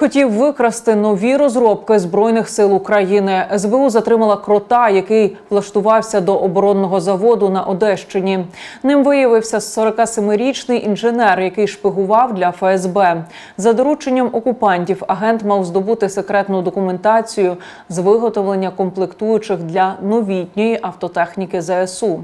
Хотів викрасти нові розробки збройних сил України. СБУ затримала крота, який влаштувався до оборонного заводу на Одещині. Ним виявився 47-річний інженер, який шпигував для ФСБ. За дорученням окупантів агент мав здобути секретну документацію з виготовлення комплектуючих для новітньої автотехніки ЗСУ.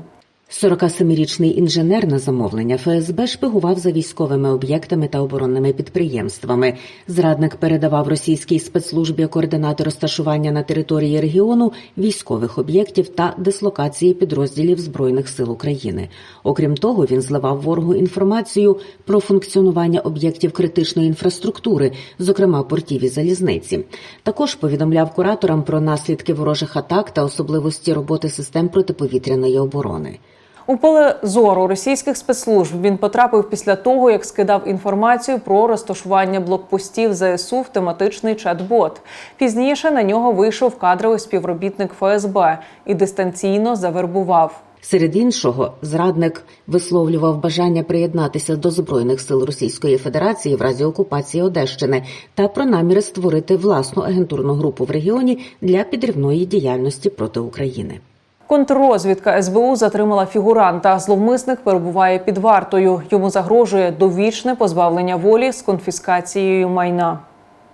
47-річний інженер на замовлення ФСБ шпигував за військовими об'єктами та оборонними підприємствами. Зрадник передавав російській спецслужбі координати розташування на території регіону військових об'єктів та дислокації підрозділів збройних сил України. Окрім того, він зливав ворогу інформацію про функціонування об'єктів критичної інфраструктури, зокрема портів і залізниці. Також повідомляв кураторам про наслідки ворожих атак та особливості роботи систем протиповітряної оборони. У поле зору російських спецслужб він потрапив після того, як скидав інформацію про розташування блокпостів ЗСУ в тематичний чат-бот. Пізніше на нього вийшов кадровий співробітник ФСБ і дистанційно завербував. Серед іншого, зрадник висловлював бажання приєднатися до збройних сил Російської Федерації в разі окупації Одещини та про наміри створити власну агентурну групу в регіоні для підривної діяльності проти України. Контррозвідка СБУ затримала фігуранта. Зловмисник перебуває під вартою. Йому загрожує довічне позбавлення волі з конфіскацією майна.